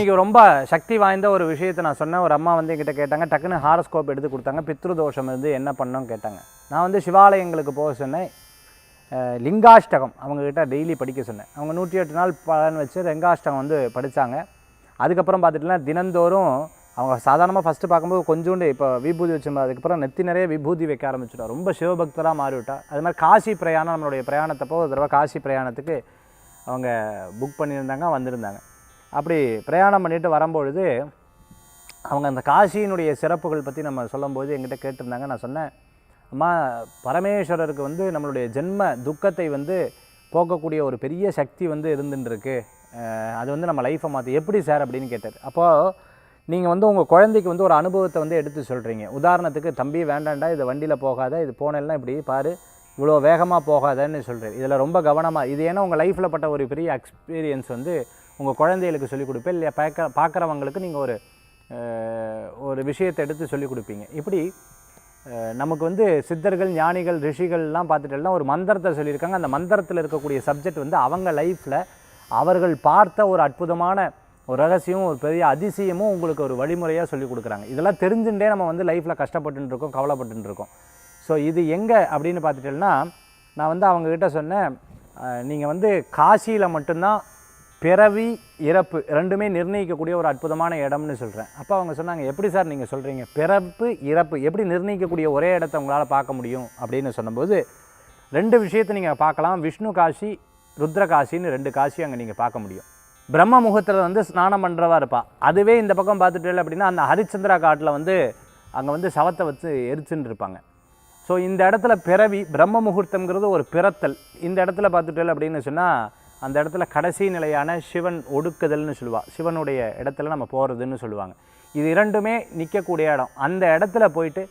இன்றைக்கி ரொம்ப சக்தி வாய்ந்த ஒரு விஷயத்தை நான் சொன்னேன். ஒரு அம்மா வந்து என்கிட்ட கேட்டாங்க டக்குன்னு ஹாரஸ்கோப் எடுத்து கொடுத்தாங்க. பித்ரு தோஷம் வந்து என்ன பண்ணோன்னு கேட்டாங்க. நான் வந்து சிவாலயங்களுக்கு போக சொன்னேன். லிங்காஷ்டகம் அவங்கக்கிட்ட டெய்லி படிக்க சொன்னேன். அவங்க நூற்றி எட்டு நாள் பலன் வச்சு ரெங்காஷ்டகம் வந்து படித்தாங்க அதுக்கப்புறம் பார்த்துட்டுனா தினந்தோறும் அவங்க சாதாரணமாக ஃபஸ்ட்டு பார்க்கும்போது கொஞ்சோண்டு இப்போ விபூதி வச்சு அதுக்கப்புறம் நெத்தி நிறைய விபூதி வைக்க ஆரம்பிச்சுட்டா. ரொம்ப சிவபக்தராக மாறிவிட்டா. அது மாதிரி காசி பிரயாணம் நம்மளுடைய பிரயாணத்தப்போ ஒரு தடவை காசி பிரயாணத்துக்கு அவங்க புக் பண்ணியிருந்தாங்க வந்திருந்தாங்க. அப்படி பிரயாணம் பண்ணிட்டு வரும்பொழுது அவங்க அந்த காசியினுடைய சிறப்புகள் பற்றி நம்ம சொல்லும்போது என்கிட்ட கேட்டிருந்தாங்க. நான் சொன்னேன் அம்மா பரமேஸ்வரருக்கு வந்து நம்மளுடைய ஜென்ம துக்கத்தை வந்து போக்கக்கூடிய ஒரு பெரிய சக்தி வந்து இருந்துட்டுருக்கு. அது வந்து நம்ம லைஃப்பை மாற்றி எப்படி சார்? அப்படின்னு கேட்டார். அப்போது நீங்கள் வந்து உங்கள் குழந்தைக்கு வந்து ஒரு அனுபவத்தை வந்து எடுத்து சொல்கிறீங்க உதாரணத்துக்கு தம்பி வேண்டாண்டா இது வண்டியில் போகாத இது போனெல்லாம் இப்படி பாரு இவ்வளோ வேகமாக போகாதன்னு சொல்கிறேன் இதில் ரொம்ப கவனமாக இது ஏன்னா உங்கள் லைஃப்பில் பட்ட ஒரு பெரிய எக்ஸ்பீரியன்ஸ் வந்து உங்கள் குழந்தைகளுக்கு சொல்லிக் கொடுப்பேன். இல்லை பார்க்க பார்க்குறவங்களுக்கு நீங்கள் ஒரு ஒரு விஷயத்தை எடுத்து சொல்லிக் கொடுப்பீங்க. இப்படி நமக்கு வந்து சித்தர்கள் ஞானிகள் ரிஷிகள்லாம் பார்த்துட்டேன்னா ஒரு மந்திரத்தை சொல்லியிருக்காங்க. அந்த மந்திரத்தில் இருக்கக்கூடிய சப்ஜெக்ட் வந்து அவங்க லைஃப்பில் அவர்கள் பார்த்த ஒரு அற்புதமான ஒரு ரகசியம் ஒரு பெரிய அதிசயமும் உங்களுக்கு ஒரு வழிமுறையாக சொல்லிக் கொடுக்குறாங்க. இதெல்லாம் தெரிஞ்சுட்டே நம்ம வந்து லைஃப்பில் கஷ்டப்பட்டுட்டு இருக்கோம் கவலைப்பட்டுட்டு இருக்கோம் ஸோ இது எங்கே அப்படின்னு பார்த்துட்டேன்னா நான் வந்து அவங்கக்கிட்ட சொன்னேன் நீங்கள் வந்து காசியில் மட்டும்தான் பிறவி இறப்பு ரெண்டுமே நிர்ணயிக்கக்கூடிய ஒரு அற்புதமான இடம்னு சொல்கிறேன் அப்போ அவங்க சொன்னாங்க எப்படி சார் நீங்கள் சொல்கிறீங்க பிறப்பு இறப்பு எப்படி நிர்ணயிக்கக்கூடிய ஒரே இடத்த உங்களால் பார்க்க முடியும்? அப்படின்னு சொன்னபோது ரெண்டு விஷயத்தை நீங்கள் பார்க்கலாம். விஷ்ணு காசி ருத்ர காசின்னு ரெண்டு காசி அங்கே நீங்கள் பார்க்க முடியும். பிரம்ம முகூர்த்தத்தில் வந்து ஸ்நானம் பண்ணுறவா இருப்பா. அதுவே இந்த பக்கம் பார்த்துட்டு அப்படின்னா அந்த ஹரிச்சந்திரா காட்டில் வந்து அங்கே வந்து சவத்தை வச்சு எரிச்சுன்னு இருப்பாங்க. ஸோ இந்த இடத்துல பிறவி பிரம்ம முகூர்த்தங்கிறது ஒரு பிறத்தல். இந்த இடத்துல பார்த்துட்டல் அப்படின்னு சொன்னால் அந்த இடத்துல கடைசி நிலையான சிவன் ஒடுக்குதல்னு சொல்லுவாள் சிவனுடைய இடத்துல நம்ம போகிறதுன்னு சொல்லுவாங்க. இது இரண்டுமே நிற்கக்கூடிய இடம். அந்த இடத்துல போயிட்டு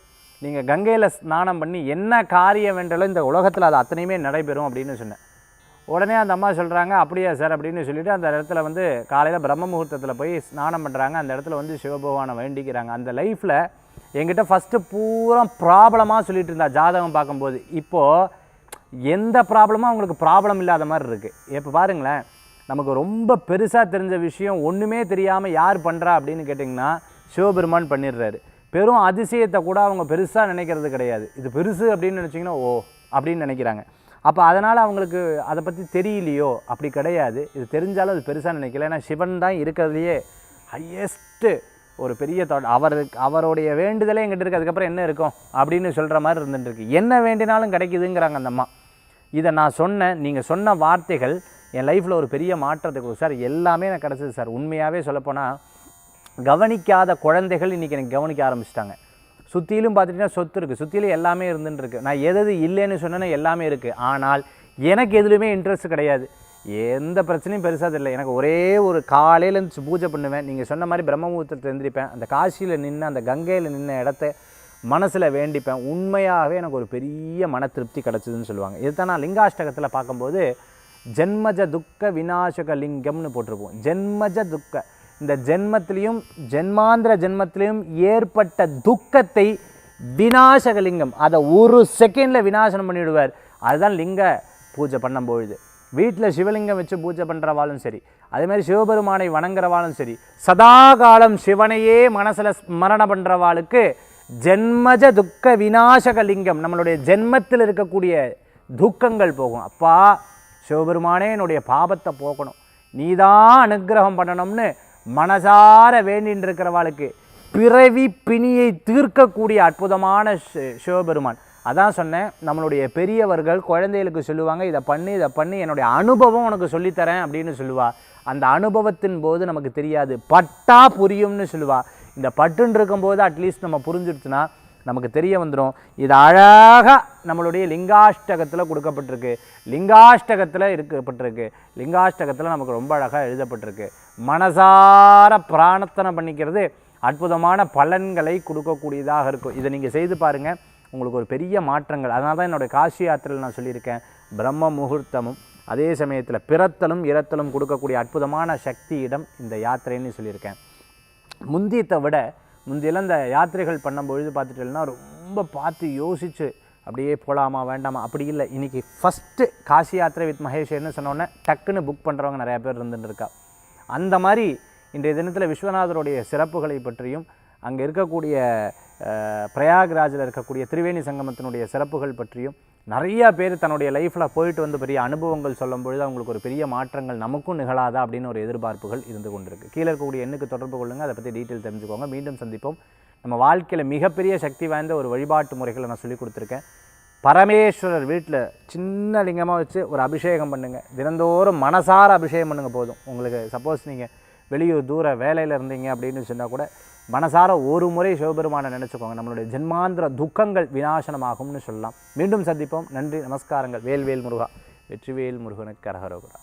நீங்கள் கங்கையில் ஸ்நானம் பண்ணி என்ன காரியம் வென்றாலும் இந்த உலகத்தில் அது அத்தனையுமே நடைபெறும் அப்படின்னு சொன்னேன். உடனே அந்த அம்மா சொல்கிறாங்க அப்படியா சார் அப்படின்னு சொல்லிட்டு அந்த இடத்துல வந்து காலையில் பிரம்ம முகூர்த்தத்தில் போய் ஸ்நானம் பண்ணுறாங்க அந்த இடத்துல வந்து சிவபகவானை வேண்டிக்கிறாங்க. அந்த லைஃப்பில் என்கிட்ட ஃபஸ்ட்டு பூரா ப்ராப்ளமாக சொல்லிட்டு இருந்தா ஜாதகம் பார்க்கும்போது. இப்போது எந்த ப்ராப்ளமும் அவங்களுக்கு ப்ராப்ளம் இல்லாத மாதிரி இருக்குது இப்போ பாருங்களேன் நமக்கு ரொம்ப பெருசாக தெரிஞ்ச விஷயம் ஒன்றுமே தெரியாமல் யார் பண்ணுறா அப்படின்னு கேட்டிங்கன்னா சிவபெருமான் பண்ணிடுறாரு. பெரும் அதிசயத்தை கூட அவங்க பெருசாக நினைக்கிறது கிடையாது. இது பெருசு அப்படின்னு நினச்சிங்கன்னா ஓ அப்படின்னு நினைக்கிறாங்க. அப்போ அதனால் அவங்களுக்கு அதை பற்றி தெரியலையோ? அப்படி கிடையாது. இது தெரிஞ்சாலும் அது பெருசாக நினைக்கல. ஏன்னா சிவன் தான் இருக்கிறதுலையே ஹையஸ்ட்டு ஒரு பெரிய தொட அவருக்கு அவருடைய வேண்டுதலே எங்கிட்ட இருக்குது அதுக்கப்புறம் என்ன இருக்கும்? அப்படின்னு சொல்கிற மாதிரி இருந்துட்டுருக்கு என்ன வேண்டினாலும் கிடைக்குதுங்கிறாங்க அந்த அம்மா. இதை நான் சொன்னேன் நீங்கள் சொன்ன வார்த்தைகள் என் லைஃப்பில் ஒரு பெரிய மாற்றத்துக்கு சார் எல்லாமே எனக்கு கிடச்சிது சார். உண்மையாகவே சொல்லப்போனால் கவனிக்காத குழந்தைகள் இன்றைக்கி எனக்கு கவனிக்க ஆரம்பிச்சிட்டாங்க. சுற்றிலும் பார்த்துட்டிங்கன்னா சொத்து இருக்குது சுற்றிலும் எல்லாமே இருந்துன்னு இருக்குது நான் எது இல்லைன்னு சொன்னேன்னா எல்லாமே இருக்குது ஆனால் எனக்கு எதுலையுமே இன்ட்ரெஸ்ட் கிடையாது. எந்த பிரச்சனையும் பெருசாக தெரியல. எனக்கு ஒரே ஒரு காலையில பூஜை பண்ணுவேன். நீங்கள் சொன்ன மாதிரி பிரம்ம எழுந்திரிப்பேன் அந்த காசியில் நின்று அந்த கங்கையில் நின்ன இடத்த மனசில் வேண்டிப்பேன். உண்மையாகவே எனக்கு ஒரு பெரிய மன திருப்தி கிடச்சிதுன்னு சொல்லுவாங்க. இதுதான் நான் லிங்காஷ்டகத்தில் பார்க்கும்போது ஜென்மஜ துக்க விநாசக லிங்கம்னு போட்டிருப்போம். ஜென்மஜ துக்க. இந்த ஜென்மத்திலையும் ஜென்மாந்திர ஜென்மத்திலையும் ஏற்பட்ட துக்கத்தை விநாசக லிங்கம் அதை ஒரு செகண்டில் விநாசனம் பண்ணிவிடுவார் அதுதான் லிங்க பூஜை பண்ணும்பொழுது. வீட்டில் சிவலிங்கம் வச்சு பூஜை பண்ணுறவாலும் சரி அதேமாதிரி சிவபெருமானை வணங்குறவாலும் சரி சதா காலம் சிவனையே மனசில் ஸ்மரணம் பண்ணுறவாளுக்கு ஜென்மஜ துக்க விநாசகலிங்கம். நம்மளுடைய ஜென்மத்தில் இருக்கக்கூடிய துக்கங்கள் போகும். அப்பா சிவபெருமானே என்னுடைய பாபத்தை போக்கணும். நீதான் அனுக்கிரகம் பண்ணணும்னு மனசார வேண்டின்னு இருக்கிறவாளுக்கு பிறவி பிணியை தீர்க்கக்கூடிய அற்புதமான சி- சிவபெருமான். அதான் சொன்னேன் நம்மளுடைய பெரியவர்கள் குழந்தைகளுக்கு சொல்லுவாங்க இதை பண்ணி இதை பண்ணி என்னுடைய அனுபவம் உனக்கு சொல்லித்தரேன் அப்படின்னு சொல்லுவாள் அந்த அனுபவத்தின் போது நமக்கு தெரியாது பட்டா புரியும்னு சொல்லுவா. இந்த பட்டுன்னு இருக்கும்போது அட்லீஸ்ட் நம்ம புரிஞ்சிடுச்சுன்னா நமக்கு தெரிய வந்துடும் இது அழகாக நம்மளுடைய லிங்காஷ்டகத்தில் கொடுக்கப்பட்டிருக்கு. லிங்காஷ்டகத்தில் இருக்கப்பட்டிருக்கு. லிங்காஷ்டகத்தில் நமக்கு ரொம்ப அழகாக எழுதப்பட்டிருக்கு. மனசார பிரார்த்தனை பண்ணிக்கிறது அற்புதமான பலன்களை கொடுக்கக்கூடியதாக இருக்கும். இதை நீங்கள் செய்து பாருங்கள் உங்களுக்கு ஒரு பெரிய மாற்றங்கள். அதனால தான் என்னுடைய காசி யாத்திரையில் நான் சொல்லியிருக்கேன். பிரம்ம முகூர்த்தமும் அதே சமயத்தில் பிறத்தலும் இறத்தலும் கொடுக்கக்கூடிய அற்புதமான சக்தி இடம் இந்த யாத்திரைன்னு சொல்லியிருக்கேன். முந்தியத்தை விட முந்தியெல்லாம் இந்த யாத்திரைகள் பண்ணும்பொழுது பார்த்துட்டேன்னா ரொம்ப பார்த்து யோசித்து அப்படியே போகலாமா வேண்டாமா? அப்படி இல்லை. இன்றைக்கி ஃபஸ்ட்டு காசி யாத்திரை வித் மகேஷ்னு சொன்னோன்னே டக்குன்னு புக் பண்ணுறவங்க நிறையா பேர் இருந்துட்டு இருக்கா. அந்த மாதிரி இன்றைய தினத்தில் விஸ்வநாதருடைய சிறப்புகளை பற்றியும் அங்கே இருக்கக்கூடிய பிரயாக்ராஜில் இருக்கக்கூடிய திரிவேணி சங்கமத்தினுடைய சிறப்புகள் பற்றியும் நிறைய பேர் தன்னுடைய லைஃப்பில் போயிட்டு வந்து பெரிய அனுபவங்கள் சொல்லும் பொழுது அவங்களுக்கு ஒரு பெரிய மாற்றங்கள் நமக்கும் நிகழாதா அப்படின்னு ஒரு எதிர்பார்ப்புகள் இருந்து கொண்டிருக்கு. கீழே இருக்கக்கூடிய எண்ணுக்கு தொடர்பு கொள்ளுங்கள் அதை பற்றி டீட்டெயில் தெரிஞ்சுக்கோங்க. மீண்டும் சந்திப்போம். நம்ம வாழ்க்கையில் மிகப்பெரிய சக்தி வாய்ந்த ஒரு வழிபாட்டு முறைகளை நான் சொல்லிக் கொடுத்துருக்கேன். பரமேஸ்வரர் வீட்டில் சின்ன லிங்கமாக வச்சு ஒரு அபிஷேகம் பண்ணுங்கள் தினந்தோறும் மனசார அபிஷேகம் பண்ணுங்கள் போதும். உங்களுக்கு சப்போஸ் நீங்கள் வெளியூர் தூர வேலையில் இருந்தீங்க அப்படின்னு சொன்னால் கூட மனசார ஒரு முறை சிவபெருமானை நினச்சிக்கோங்க. நம்மளுடைய ஜென்மாந்திர துக்கங்கள் விநாசனமாகும்னு சொல்லலாம். மீண்டும் சந்திப்போம். நன்றி நமஸ்காரங்கள். வேல்வேல் முருகா. வெற்றிவேல் முருகனுக்கு அரகரோகரா